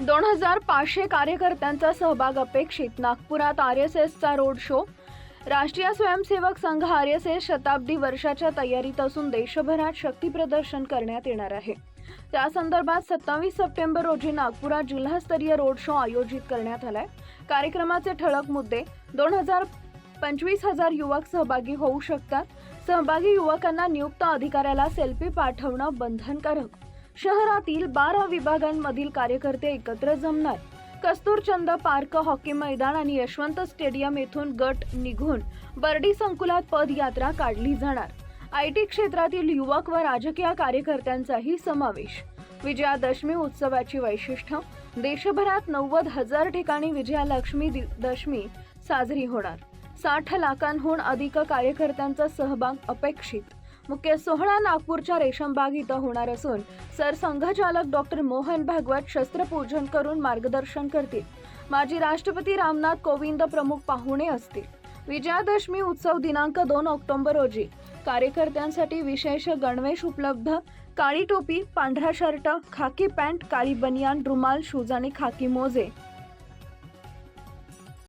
दोन हजार पाचशे कार्यकर्त्यांचा सहभाग अपेक्षित. नागपुरात आर एस एसचा रोड शो. राष्ट्रीय Swayamsevak Sangh R S S शताब्दी वर्षाच्या तयारीत असून देशभरात शक्ती प्रदर्शन करण्यात येणार आहे. त्या संदर्भात सत्तावीस सप्टेंबर रोजी नागपुरात जिल्हास्तरीय रोड शो आयोजित करण्यात आलाय. कार्यक्रमाचे ठळक मुद्दे. दोन हजार पंचवीस हजार युवक सहभागी होऊ शकतात. सहभागी युवकांना नियुक्त अधिकाऱ्याला सेल्फी पाठवणं बंधनकारक शहरातील बारा विभागांमधील कार्यकर्ते एकत्र जमणार. कस्तूरचंद पार्क हॉकी मैदान आणि यशवंत स्टेडियम येथून गट निघून बर्डी संकुलात पदयात्रा काढली जाणार. आय टी क्षेत्रातील युवक व राजकीय कार्यकर्त्यांचाही समावेश. विजयादशमी उत्सवाची वैशिष्ट्य देशभरात नव्वद हजार ठिकाणी विजयालक्ष्मी दि- दशमी साजरी होणार. साठ लाखांहून अधिक कार्यकर्त्यांचा सहभाग अपेक्षित. मुख्य सोहळा नागपूरच्या रेशमबाग इथं होणार असून सरसंघचालक डॉक्टर मोहन भागवत शस्त्रपूजन करून मार्गदर्शन करतील. माजी राष्ट्रपती रामनाथ कोविंद प्रमुख पाहुणे असतील. विजयादशमी उत्सव दिनांक दोन ऑक्टोबर रोजी. कार्यकर्त्यांसाठी विशेष गणवेश उपलब्ध. काळी टोपी पांढरा शर्ट खाकी पॅन्ट काळी बनियान रुमाल शूज आणि खाकी मोजे.